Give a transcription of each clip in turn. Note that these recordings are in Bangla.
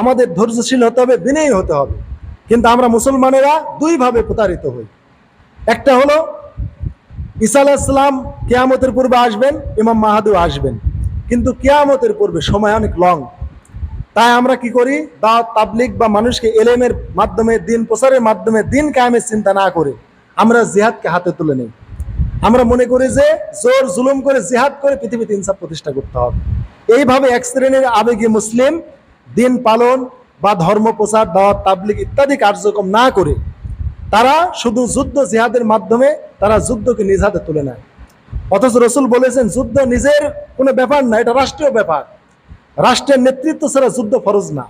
আমাদের ধৈর্যশীল হতে হবে, বিনয়ী হতে হবে। কিন্তু আমরা মুসলমানেরা দুইভাবে প্রতারিত হই। একটা হলো, ঈসা আলাহিসাল্লাম কেয়ামতের পূর্বে আসবেন, ইমাম মাহাদু আসবেন। কিন্তু কেয়ামতের পূর্বে সময় অনেক লং তাই আমরা কি করি? দাওয়াত তাবলিক বা মানুষকে এলেমের মাধ্যমে, দিন প্রচারের মাধ্যমে, দিন কায়েমের চিন্তা না করে আমরা জিহাদকে হাতে তুলে নিই। আমরা মনে করি যে, জোর জুলুম করে জিহাদ করে পৃথিবীতে ইনসাফ প্রতিষ্ঠা করতে হবে। এইভাবে এক শ্রেণির আবেগী মুসলিম দিন পালন বা ধর্ম প্রচার, দাওয়াত তাবলিক ইত্যাদি কার্যক্রম না করে তারা শুধু যুদ্ধ জিহাদের মাধ্যমে তারা যুদ্ধকে নিজ হাতে তুলে নেয়। অথচ রসুল বলেছেন, যুদ্ধ নিজের কোনো ব্যাপার না, এটা রাষ্ট্রীয় ব্যাপার। রাষ্ট্রের নেতৃত্ব ছাড়া যুদ্ধ ফরজ না।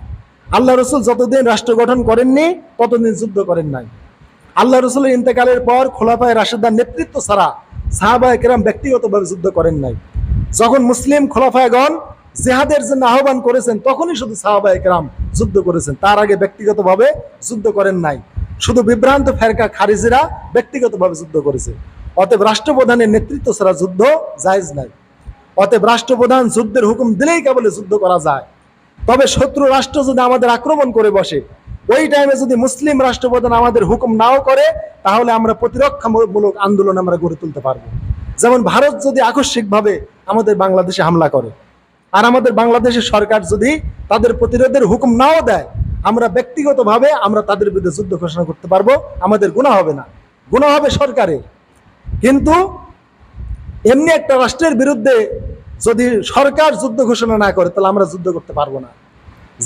আল্লাহ রসুল যতদিন রাষ্ট্র গঠন করেননি, ততদিন যুদ্ধ করেন নাই। আল্লাহ রসুলের ইন্তেকালের পর খোলাফায় রাশেদার নেতৃত্ব ছাড়া সাহাবা একরাম ব্যক্তিগতভাবে যুদ্ধ করেন নাই। যখন মুসলিম খোলাফায়গণ জেহাদের জন্য আহ্বান করেছেন, তখনই শুধু সাহাবা একরাম যুদ্ধ করেছেন। তার আগে ব্যক্তিগতভাবে যুদ্ধ করেন নাই। শুধু বিভ্রান্ত ফেরকা খারিজিরা ব্যক্তিগতভাবে যুদ্ধ করেছে। অতএব রাষ্ট্রপ্রধানের নেতৃত্ব ছাড়া যুদ্ধ জায়েজ নাই। অতএব রাষ্ট্রপ্রধান যুদ্ধের হুকুম দিলেই কেবলে যুদ্ধ করা যায়। তবে শত্রু রাষ্ট্র যদি আমাদের আক্রমণ করে বসে, ওই টাইমে যদি মুসলিম রাষ্ট্রপ্রধান আমাদের হুকুম নাও করে, তাহলে আমরা প্রতিরক্ষামূলক আন্দোলন আমরা গড়ে তুলতে পারব। যেমন ভারত যদি আকস্মিকভাবে আমাদের বাংলাদেশে হামলা করে আর আমাদের বাংলাদেশের সরকার যদি তাদের প্রতিরোধের হুকুম নাও দেয়, আমরা ব্যক্তিগতভাবে আমরা তাদের বিরুদ্ধে যুদ্ধ ঘোষণা করতে পারব, আমাদের গুণা হবে না। গুণা হবে সরকারের। কিন্তু এমনি একটা রাষ্ট্রের বিরুদ্ধে যদি সরকার যুদ্ধ ঘোষণা না করে, তাহলে আমরা যুদ্ধ করতে পারব না।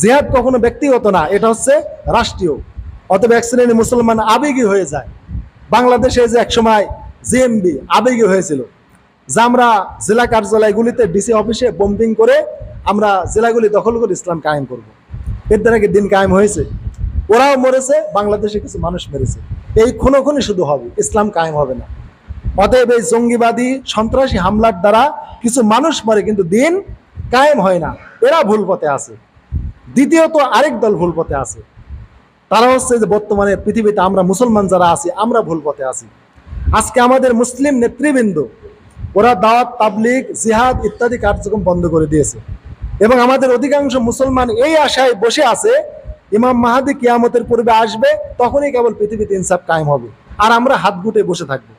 জিহাদ কখনো ব্যক্তিগত না, এটা হচ্ছে রাষ্ট্রীয়। অতএব এক শ্রেণির মুসলমান আবেগী হয়ে যায়। বাংলাদেশে যে একসময় জিএমবি আবেগী হয়েছিল। যে আমরা জেলা কার্যালয়গুলিতে ডিসি অফিসে বোম্বিং করে আমরা জেলাগুলি দখল করে ইসলাম কায়েম করব। এর দ্বারা কি দিন কায়েম হয়েছে? ওরাও মরেছে, বাংলাদেশে কিছু মানুষ মেরেছে। এই খুনো খুনি শুধু হবে, ইসলাম কায়েম হবে না। অতএব এই জঙ্গিবাদী, সন্ত্রাসী হামলার দ্বারা কিছু মানুষ মরে, কিন্তু দিন কায়েম হয় না। এরা ভুল পথে আছে। দ্বিতীয়ত আরেক দল ভুল পথে আছে। তারা হচ্ছে যে বর্তমানে পৃথিবীতে আমরা মুসলমান যারা আছি, আমরা ভুল পথে আছি। আজকে আমাদের মুসলিম নেতৃবৃন্দ ওরা দাওয়াত, তাবলিগ, জিহাদ ইত্যাদি কার্যক্রম বন্ধ করে দিয়েছে। এবং আমাদের অধিকাংশ মুসলমান এই আশায় বসে আছে, ইমাম মাহাদি কিয়ামতের পূর্বে আসবে, তখনই কেবল পৃথিবীতে ইনসাফ কায়েম হবে। আর আমরা হাত গুটে বসে থাকব।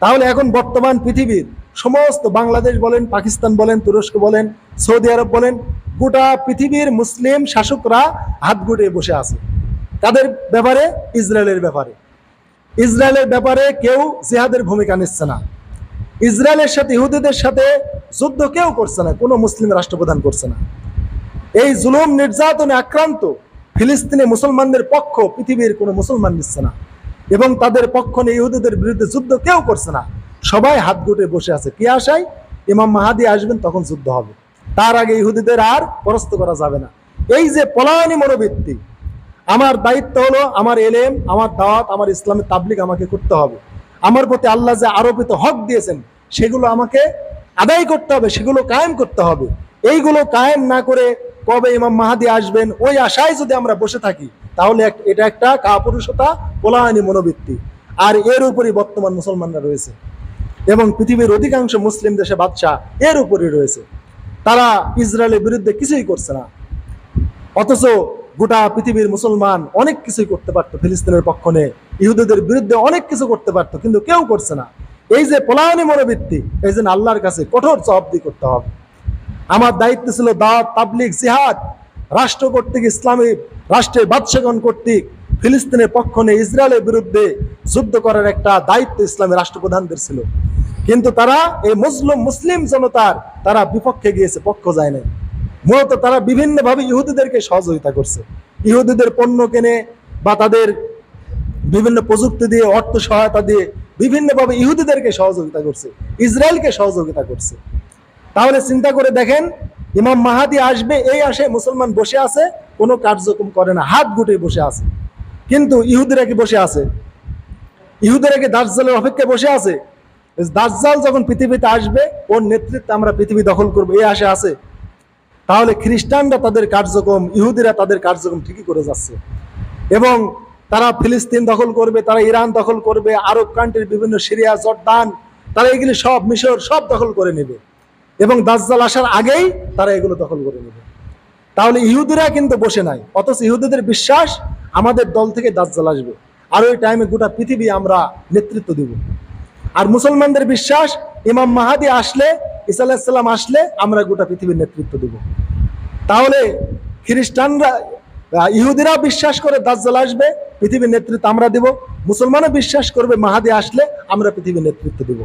তাহলে এখন বর্তমান পৃথিবীর সমস্ত বাংলাদেশ বলেন, পাকিস্তান বলেন, তুরস্ক বলেন, সৌদি আরব বলেন, গোটা পৃথিবীর মুসলিম শাসকরা হাত গুটে বসে আছে। তাদের ব্যাপারে, ইসরায়েলের ব্যাপারে। ইসরায়েলের ব্যাপারে কেউ জিহাদের ভূমিকা নিচ্ছে না। ইসরায়েলের সাথে, ইহুদিদের সাথে যুদ্ধ কেউ করছে না, কোনো মুসলিম রাষ্ট্রপ্রধান করছে না। এই জুলুম, নির্যাতনে আক্রান্ত ফিলিস্তিনে মুসলমানদের পক্ষ পৃথিবীর কোনো মুসলমান নিচ্ছে না এবং তাদের পক্ষ নিয়ে ইহুদিদের বিরুদ্ধে যুদ্ধ কেউ করছে না। সবাই হাত গুটে বসে আছে। কি আশায়? ইমাম মাহাদি আসবেন, তখন যুদ্ধ হবে। তার আগে ইহুদিদের আর পরাস্ত করা যাবে না। এই যে পলায়নী মনোবৃত্তি, আমার দায়িত্ব হলো আমার এলেম, আমার দাওয়াত, আমার ইসলামের তাবলিক আমাকে করতে হবে। আমার প্রতি আল্লাহ যে আরোপিত হক দিয়েছেন, সেগুলো আমাকে আদায় করতে হবে, সেগুলো কায়েম করতে হবে। এইগুলো কায়েম না করে কবে ইমাম মাহাদি আসবেন, ওই আশায় যদি আমরা বসে থাকি, তাহলে এটা একটা কাপুরুষতা পোলায়নী মনোবৃত্তি। আর এর উপরই বর্তমান মুসলমানরা রয়েছে। এবং পৃথিবীর অধিকাংশ মুসলিম দেশে বাদশাহ এর উপরই রয়েছে। তারা ইসরায়েলের বিরুদ্ধে কিছুই করছে না। অথচ গোটা পৃথিবীর মুসলমান অনেক কিছুই করতে পারতো ফিলিস্তিনের পক্ষ নিয়ে। ইহুদিদের বিরুদ্ধে অনেক কিছু করতে পারতো, কিন্তু কেউ করছে না। এই যে পলায়নী মনোবৃত্তি, এই জন্য আল্লাহর কাছে কঠোর জবাবদি করতে হবে। আমার দায়িত্ব ছিল দাওয়াত তাবলিক জিহাদ, রাষ্ট্র কর্তৃক, ইসলামী রাষ্ট্রের বাদশাগণ কর্তৃক, ফিলিস্তিনের পক্ষ নিয়ে ইসরায়েলের বিরুদ্ধে যুদ্ধ করার একটা দায়িত্ব ইসলামী রাষ্ট্রপ্রধানদের ছিল। কিন্তু তারা, এই মুসলিম মুসলিম জনতার, তারা বিপক্ষে গিয়েছে, পক্ষ যায় নাই। মূলত তারা বিভিন্নভাবে ইহুদিদেরকে সহযোগিতা করছে। ইহুদিদের পণ্য কেনে বা তাদের বিভিন্ন প্রযুক্তি দিয়ে, অর্থ সহায়তা দিয়ে বিভিন্নভাবে ইহুদিদেরকে সহযোগিতা করছে, ইসরায়েলকে সহযোগিতা করছে। তাহলে চিন্তা করে দেখেন, ইমাম মাহাদি আসবে, এই আসে, মুসলমান বসে আছে, কোনো কার্যক্রম করে না, হাত গুটে বসে আছে। কিন্তু ইহুদিরা কি বসে আছে? ইহুদিরা কি দার্জালের অপেক্ষায় বসে আছে? দার্জাল যখন পৃথিবীতে আসবে, ওর নেতৃত্বে আমরা পৃথিবী দখল করব, এই আশে আছে। তাহলে খ্রিস্টানরা তাদের কার্যক্রম, ইহুদিরা তাদের কার্যক্রম ঠিকই করে যাচ্ছে। এবং তারা ফিলিস্তিন দখল করবে, তারা ইরান দখল করবে, আরব কান্ট্রির বিভিন্ন সিরিয়া, জর্দান, তারা এগুলি সব মিশর সব দখল করে নেবে। এবং দাজ্জাল আসার আগেই তারা এগুলো দখল করে নেবে। তাহলে ইহুদিরা কিন্তু বসে নাই, অথচ ইহুদিদের বিশ্বাস আমাদের দল থেকে দাজ্জাল আসবে। আর ওই টাইমে গোটা পৃথিবী আমরা নেতৃত্ব দিব। আর মুসলমানদের বিশ্বাস, ইমাম মাহাদি আসলে ইসা আলাহিসাল্লাম আসলে আমরা গোটা পৃথিবীর নেতৃত্ব দিব। তাহলে খ্রিস্টানরা ইহুদিরা বিশ্বাস করে দাজ্জাল আসবে পৃথিবীর নেতৃত্ব আমরা দিব। মুসলমানও বিশ্বাস করবে মাহাদি আসলে আমরা পৃথিবীর নেতৃত্ব দিব।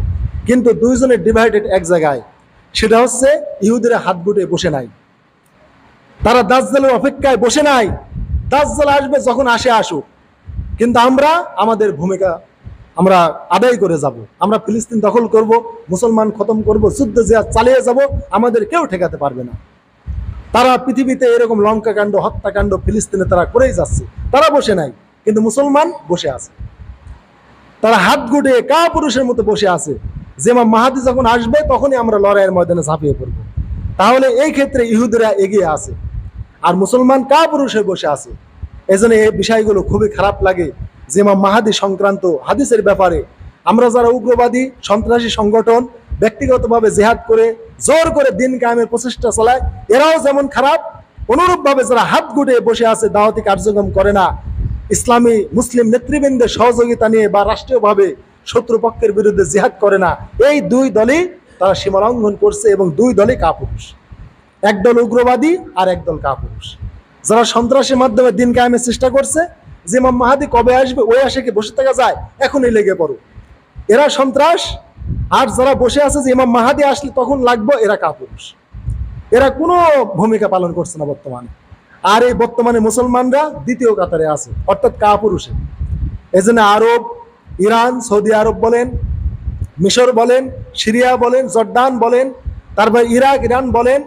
কিন্তু দুইজনের ডিভাইডেড এক জায়গায়। সেটা হচ্ছে ইহুদিরা হাত গুটে বসে নাই। তারা দাজ্জালের অপেক্ষায় বসে নাই। দাজ্জাল আসবে যখন আসে আসুক। কিন্তু আমরা আমাদের ভূমিকা আমরা আদায় করে যাব। আমরা ফিলিস্তিন দখল করব, মুসলমান খতম করব, যুদ্ধ যে চালিয়ে যাব, আমাদের কেউ ঠেকাতে পারবে না। তারা পৃথিবীতে এরকম লঙ্কা কাণ্ড হত্যাকাণ্ড ফিলিস্তিনে তারা করেই যাচ্ছে। তারা বসে নাই। কিন্তু মুসলমান বসে আছে। তারা হাত গুটে কা পুরুষের মতো বসে আছে। যে মা মাহাদি যখন আসবে, তখনই আমরা লড়াইয়ের ময়দানে ঝাঁপিয়ে পড়ব। তাহলে এই ক্ষেত্রে ইহুদিরা এগিয়ে আছে। আর মুসলমান কা পুরুষে বসে আছে। এজন্য এই বিষয়গুলো খুবই খারাপ লাগে। যে মা মাহাদি সংক্রান্ত হাদিসের ব্যাপারে আমরা যারা উগ্রবাদী, সন্ত্রাসী সংগঠন, ব্যক্তিগতভাবে জেহাদ করে, জোর করে দিন কায়েমের প্রচেষ্টা চালায়, এরাও যেমন খারাপ, অনুরূপভাবে যারা হাত গুটে বসে আছে, দাওয়াতি কার্যক্রম করে না ইসলামী মুসলিম নেতৃবৃন্দের সহযোগিতা নিয়ে বা রাষ্ট্রীয়ভাবে শত্রুপক্ষের বিরুদ্ধে জিহাদ করে না, এই দুই দলই তারা সীমালঙ্ঘন করছে এবং দুই দলই কাপুরুষ। একদল উগ্রবাদী আর একদল কাপুরুষ। যারা সন্ত্রাসের মাধ্যমে দিন কায়েমের চেষ্টা করছে, যে ইমাম মাহাদি কবে আসবে, ওই আসে কি বসে থাকা যায়? এখনই লেগে পড়ো। এরা সন্ত্রাস, আর যারা বসে আছে যে ইমাম মাহাদি আসলে তখন লাগবে, এরা কাপুরুষ। এরা কোনো ভূমিকা পালন করছে না বর্তমানে। আর এই বর্তমানে মুসলমানরা দ্বিতীয় কাতারে আছে, অর্থাৎ কাপুরুষে। এই জন্য আরব, ইরান, সৌদি আরব বলেন, মিশর বলেন, সিরিয়া বলেন, জর্দান বলেন, তারপর ইরাক, ইরান বলেন,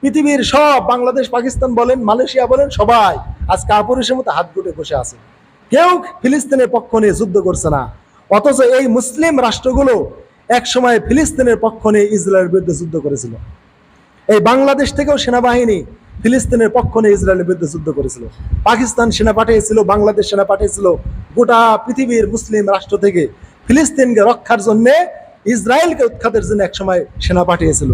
পৃথিবীর সব, বাংলাদেশ, পাকিস্তান বলেন, মালয়েশিয়া বলেন, সবাই আজ কাপুরুষের মতো হাত গুটে বসে আছে। কেউ ফিলিস্তিনের পক্ষ নিয়ে যুদ্ধ করছে না। অথচ এই মুসলিম রাষ্ট্রগুলো এক সময় ফিলিস্তিনের পক্ষ নিয়ে ইসরায়েলের বিরুদ্ধে যুদ্ধ করেছিল। এই বাংলাদেশ থেকেও সেনাবাহিনী ফিলিস্তিনের পক্ষ নিয়ে ইসরায়েলের বিরুদ্ধে যুদ্ধ করেছিল। পাকিস্তান সেনা পাঠিয়েছিল, বাংলাদেশ সেনা পাঠিয়েছিল, গোটা পৃথিবীর মুসলিম রাষ্ট্র থেকে ফিলিস্তিনকে রক্ষার জন্য ইসরায়েলকে উৎখাতের জন্য একসময় সেনা পাঠিয়েছিল।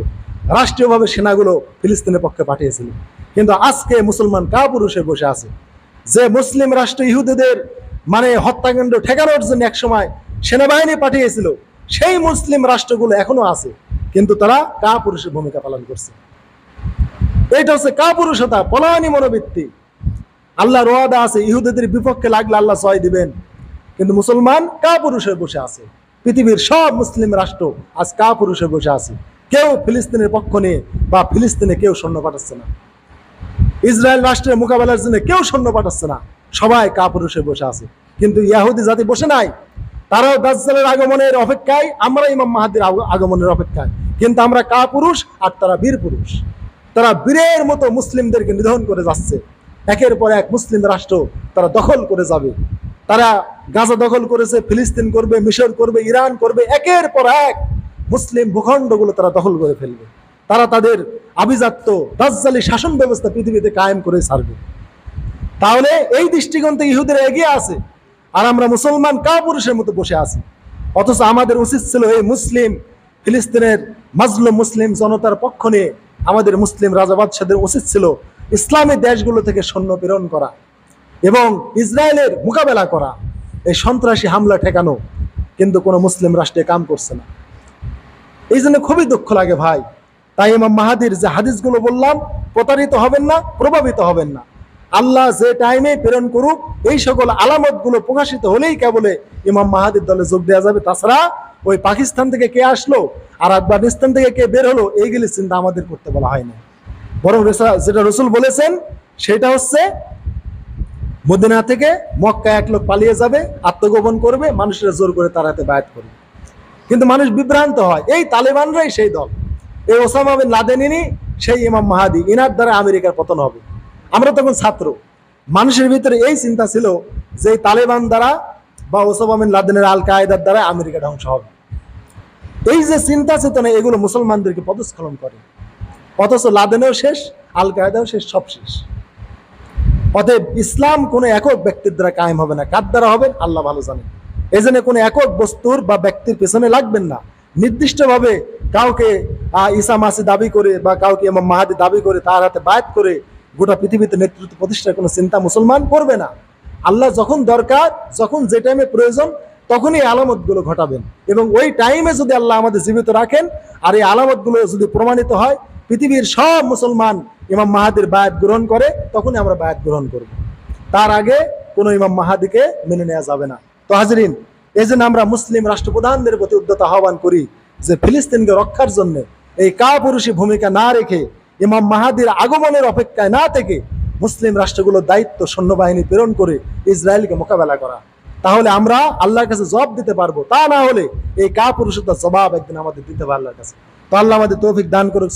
রাষ্ট্রীয়ভাবে সেনাগুলো ফিলিস্তিনের পক্ষে পাঠিয়েছিল। কিন্তু আজকে মুসলমান কা পুরুষে বসে আছে? যে মুসলিম রাষ্ট্র ইহুদিদের মানে হত্যাকাণ্ড ঠেকানোর জন্য একসময় সেনাবাহিনী পাঠিয়েছিল, সেই মুসলিম রাষ্ট্রগুলো এখনও আছে। কিন্তু তারা কা পুরুষের ভূমিকা পালন করছে? এটা হচ্ছে কাপুরুষতা, পলায়নী মনোবৃত্তি। আল্লাহ রোয়াদা আছে, ইহুদিদের বিপক্ষে লাগলে আল্লাহ সয় দিবেন। কিন্তু মুসলমান কাপুরুষে বসে আছে। পৃথিবীর সব মুসলিম রাষ্ট্র আজ কাপুরুষে বসে আছে। কেউ ফিলিস্তিনের পক্ষ নিয়ে বা ফিলিস্তিনে কেউ সৈন্য পাঠাচ্ছে না। ইসরায়েল রাষ্ট্রের মোকাবেলার জন্য কেউ সৈন্য পাঠাচ্ছে না। সবাই কাপুরুষে বসে আছে। কিন্তু ইয়াহুদি জাতি বসে নাই। তারাও দাজ্জালের আগমনের অপেক্ষায় আমরা ইমাম মাহাদির আগমনের অপেক্ষায়। কিন্তু আমরা কাপুরুষ আর তারা বীর পুরুষ তারা বীরের মতো মুসলিমদেরকে নিধন করে যাচ্ছে। একের পর এক মুসলিম রাষ্ট্র তারা দখল করে যাবে। তারা গাজা দখল করেছে, ফিলিস্তিন করবে, মিশর করবে, ইরান করবে, একের পর এক মুসলিম ভূখণ্ডগুলো তারা দখল করে ফেলবে। তারা তাদের আভিজাত্য দাজ্জালি শাসন ব্যবস্থা পৃথিবীতে কায়েম করে ছাড়বে। তাহলে এই দৃষ্টিকোণ থেকে ইহুদিরা এগিয়ে আছে আর আমরা মুসলমান কাপুরুষের মতো বসে আছি। অথচ আমাদের উচিত ছিল এই মুসলিম ফিলিস্তিনের মাজলুম মুসলিম জনতার পক্ষ নিয়ে আমাদের মুসলিম রাজা বাদশাদের উচিত ছিল ইসলামী দেশগুলো থেকে সৈন্য প্রেরণ করা এবং ইসরায়েলের মোকাবেলা করা। এই সন্ত্রাসী হামলা ঠেকানো কিন্তু কোনো মুসলিম রাষ্ট্রে কাম করছে না। এই জন্য খুবই দুঃখ লাগে ভাই। তাই ইমাম মাহাদির যে হাদিসগুলো বললাম, প্রতারিত হবেন না, প্রভাবিত হবেন না। আল্লাহ যে টাইমে প্রেরণ করুক, এই সকল আলামতগুলো প্রকাশিত হলেই কেবলে ইমাম মাহাদির দলে যোগ দেওয়া যাবে। তাছাড়া ওই পাকিস্তান থেকে কে আসলো, আর আফগানিস্তান থেকে কে বের হলো এইগুলি চিন্তা আমাদের করতে বলা হয়নি বরং যেটা রসুল বলেছেন, সেটা হচ্ছে মদিনা থেকে মক্কা এক লোক পালিয়ে যাবে, আত্মগোপন করবে, মানুষেরা জোর করে তার হাতে বায়াত করবে। কিন্তু মানুষ বিভ্রান্ত হয়, এই তালেবানরাই সেই দল। এই ওসামা বিন লাদেনিনি, সেই ইমাম মাহাদি, ইনার দ্বারা আমেরিকার পতন হবে। আমরা তখন ছাত্র। মানুষের ভিতরে এই চিন্তা ছিল যে তালেবান দ্বারা বা ওসামা বিন লাদেনের আল কায়দার দ্বারা আমেরিকা ধ্বংস হবে। এই যে চিন্তা চেতনা, এগুলো মুসলমানদেরকে পদস্খলন করে। অথচ লাদেনেও শেষ আল কায়দাও শেষ, সব শেষ। অতএব ইসলাম কোনো একক ব্যক্তির দ্বারা কায়েম হবে না। কার দ্বারা হবে? আল্লাহ ভালো জানেন। এই জন্য কোনো একক বস্তুর বা ব্যক্তির পেছনে লাগবেন না। নির্দিষ্টভাবে কাউকে ঈসা মাসি দাবি করে বা কাউকে ইমাম মাহাদি দাবি করে, তার হাতে বায়াত করে গোটা পৃথিবীতে নেতৃত্ব প্রতিষ্ঠার কোনো চিন্তা মুসলমান করবে না। আল্লাহ যখন দরকার, যখন যে টাইমে প্রয়োজন, তখনই আলামতগুলো ঘটাবেন। এবং ওই টাইমে যদি আল্লাহ আমাদের জীবিত রাখেন, আর এই আলামতগুলো যদি প্রমাণিত হয়, পৃথিবীর সব মুসলমান ইমাম মাহাদির বায়াত গ্রহণ করে, তখনই আমরা বায়াত গ্রহণ করব। তার আগে কোনো ইমাম মাহাদিকে মেনে নেওয়া যাবে না। তো হাজরিন, এই জন্য আমরা মুসলিম রাষ্ট্রপ্রধানদের প্রতি উদ্যত আহ্বান করি যে ফিলিস্তিনকে রক্ষার জন্য এই কাপুরুষী ভূমিকা না রেখে ইমাম মাহাদির আগমনের অপেক্ষায় না থেকে মুসলিম রাষ্ট্রগুলোর দায়িত্ব সৈন্যবাহিনী প্রেরণ করে ইসরায়েলকে মোকাবেলা করা। তাহলে আমরা আল্লাহর কাছে জবাব দিতে পারব। তা না হলে এই কা কাপুরুষতার জবাব একদিন আমাদের দিতে হবে আল্লাহর কাছে। তো আল্লাহ আমাদের তৌফিক দান করুক